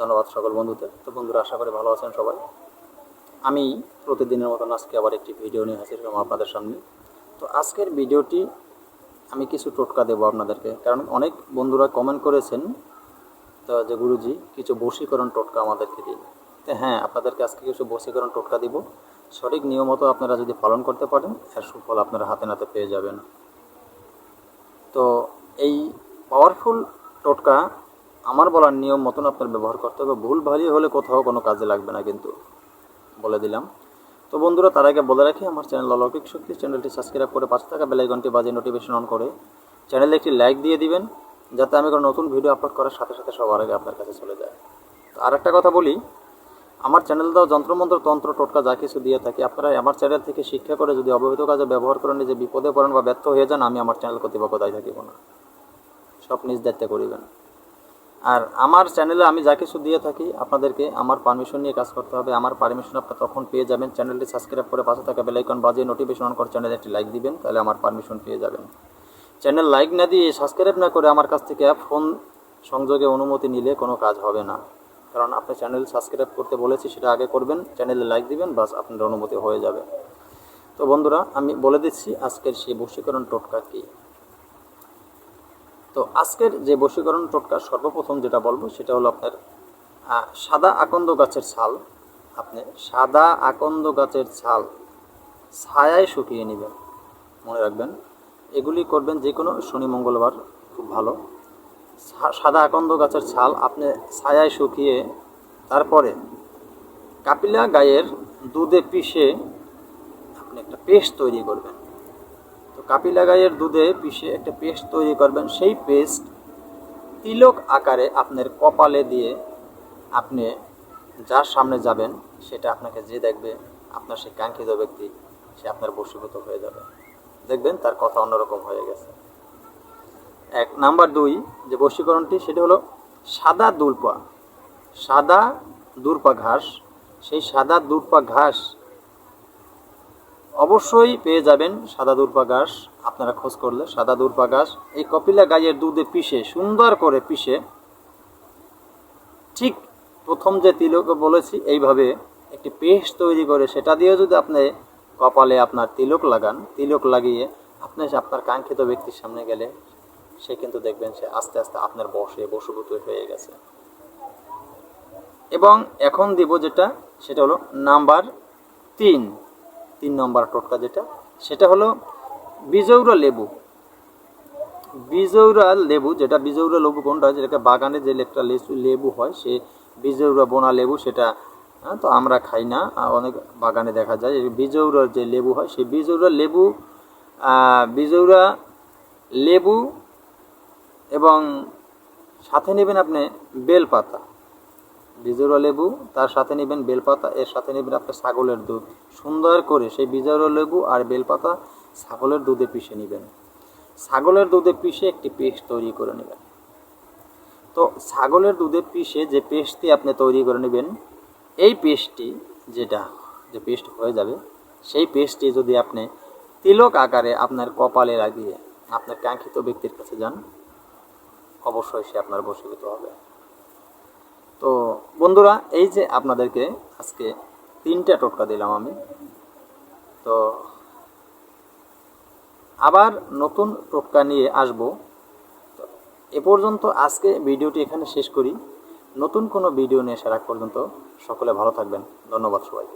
ধন্যবাদ সকল বন্ধুদের তো বন্ধুরা, আশা করি ভালো আছেন সবাই। আমি প্রতিদিনের মতন আজকে আবার একটি ভিডিও নিয়ে হাজির হলাম আপনাদের সামনে। তো আজকের ভিডিওটি আমি কিছু টোটকা দেবো আপনাদেরকে। কারণ অনেক বন্ধুরা কমেন্ট করেছেন, তো যে গুরুজি, কিছু বশীকরণ টোটকা আমাদেরকে দিন। তো হ্যাঁ আপনাদেরকে আজকে কিছু বশীকরণ টোটকা দিব। সঠিক নিয়ম মতো আপনারা যদি পালন করতে পারেন, এর সুফল আপনারা হাতে নাতে পেয়ে যাবেন। তো এই পাওয়ারফুল টোটকা আমার বলার নিয়ম মতন আপনার ব্যবহার করতে হবে। ভুল ভারী হলে কোথাও কোনো কাজে লাগবে না কিন্তু। বলে দিলাম। তো বন্ধুরা, তার আগে বলে রাখি, আমার চ্যানেল অলৌকিক শক্তি, চ্যানেলটি সাবস্ক্রাইব করে পাশে থাকা বেলাইকনটি বাজে নোটিফিকেশন অন করে চ্যানেলে একটি লাইক দিয়ে দিবেন, যাতে আমি কোনো নতুন ভিডিও আপলোড করার সাথে সাথে সবার আগে আপনার কাছে চলে যায়। তো আর একটা কথা বলি, আমার চ্যানেল দাও যন্ত্রমন্ত্র, তন্ত্র, টোটকা, যা কিছু দিয়ে থাকি, আপনারা আমার চ্যানেল থেকে শিক্ষা করে যদি অবহিত কাজে ব্যবহার করেন যে বিপদে পড়েন বা ব্যর্থ হয়ে যান, আমি আমার চ্যানেল কর্তৃপক্ষ দায়ী থাকিব না। সব নিজ দায়িত্বে করিবেন। আর আমার চ্যানেলে আমি যা কিছু দিয়ে থাকি, আপনাদেরকে আমার পারমিশন নিয়ে কাজ করতে হবে। আমার পারমিশন আপনার তখন পেয়ে যাবেন। চ্যানেলটি সাবস্ক্রাইব করে পাশে থাকা বেলাইকন বাজিয়ে নোটিফিকেশন অন করে চ্যানেলে একটি লাইক দিবেন, তাহলে আমার পারমিশন পেয়ে যাবেন। চ্যানেল লাইক না দিয়ে সাবস্ক্রাইব না করে আমার কাছ থেকে ফোন সংযোগে অনুমতি নিলে কোনো কাজ হবে না। কারণ আপনি চ্যানেল সাবস্ক্রাইব করতে বলেছি, সেটা আগে করবেন চ্যানেলে লাইক দিবেন, বাস আপনার অনুমতি হয়ে যাবে। তো বন্ধুরা, আমি বলে দিচ্ছি, আজকের সেই বশীকরণ টোটকা কী? তো আজকের যে বশীকরণ টোটকা সর্বপ্রথম যেটা বলব, সেটা হলো আপনার সাদা আকন্দ গাছের ছাল। আপনি সাদা আকন্দ গাছের ছাল ছায়ায় শুকিয়ে নেবেন। মনে রাখবেন, এগুলি করবেন যে কোনো শনি, মঙ্গলবার, খুব ভালো। সাদা আকন্দ গাছের ছাল আপনি ছায়ায় শুকিয়ে, তারপরে কাপিলা গায়ের দুধে পিষে আপনি একটা পেস্ট তৈরি করবেন। কাপিলা গাইয়ের দুধে পিষে একটা পেস্ট তৈরি করবেন। সেই পেস্ট তিলক আকারে আপনার কপালে দিয়ে আপনি যার সামনে যাবেন, সেটা আপনাকে যে দেখবে, আপনার সেই কাঙ্ক্ষিত ব্যক্তি, সে আপনার বশীভূত হয়ে যাবে। দেখবেন তার কথা অন্যরকম হয়ে গেছে। এক, নাম্বার দুই যে বশীকরণটি, সেটা হলো সাদা দুর্পা সাদা দুর্পা ঘাস, সেই সাদা দুর্পা ঘাস অবশ্যই পেয়ে যাবেন সাদা ঘাস। আপনারা খোঁজ করলে সাদা ঘাস, এই কপিলা গাইয়ের দুধে পিষে, সুন্দর করে পিষে, ঠিক প্রথম যে তিলক বলেছি, এইভাবে একটি পেস্ট তৈরি করে সেটা দিয়ে যদি আপনি কপালে আপনার তিলক লাগান, তিলক লাগিয়ে আপনি আপনার কাঙ্ক্ষিত ব্যক্তির সামনে গেলে, সে কিন্তু দেখবেন সে আস্তে আস্তে আপনার বসে বসভূত হয়ে গেছে। এবং এখন দিব যেটা, সেটা হলো নাম্বার তিন। তিন নম্বর টোটকা যেটা সেটা হলো বিজৌরা লেবু। বিজৌরা লেবু যেটা বিজৌরা লেবু কোনটা যেটাকে বাগানে যে একটা লেচু লেবু হয় সে বিজৌরা বোনা লেবু সেটা হ্যাঁ, তো আমরা খাই না অনেক বাগানে দেখা যায় বিজৌরার যে লেবু হয় সেই বিজৌরা লেবু বিজৌরা লেবু এবং সাথে নেবেন আপনি বেলপাতা। বিজোড়া লেবু, তার সাথে নেবেন বেলপাতা, এর সাথে নেবেন আপনার ছাগলের দুধ। সুন্দর করে সেই বিজোড়া লেবু আর বেলপাতা ছাগলের দুধে পিষে নেবেন। ছাগলের দুধে পিষে একটি পেস্ট তৈরি করে নেবেন। তো ছাগলের দুধে পিষে যে পেস্টটি আপনি তৈরি করে নেবেন, এই পেস্টটি যেটা, যে পেস্ট হয়ে যাবে, সেই পেস্টটি যদি আপনি তিলক আকারে আপনার কপালে লাগিয়ে আপনার কাঙ্ক্ষিত ব্যক্তির কাছে যান, অবশ্যই সে আপনার বশীভূত হবে। বন্ধুরা, এই যে আপনাদেরকে আজকে তিনটা টোটকা দিলাম আমি। তো আবার নতুন টোটকা নিয়ে আসব। এ পর্যন্ত আজকে ভিডিওটি এখানে শেষ করি। নতুন কোনো ভিডিও নিয়ে আগ পর্যন্ত সকলে ভালো থাকবেন। ধন্যবাদ সবাই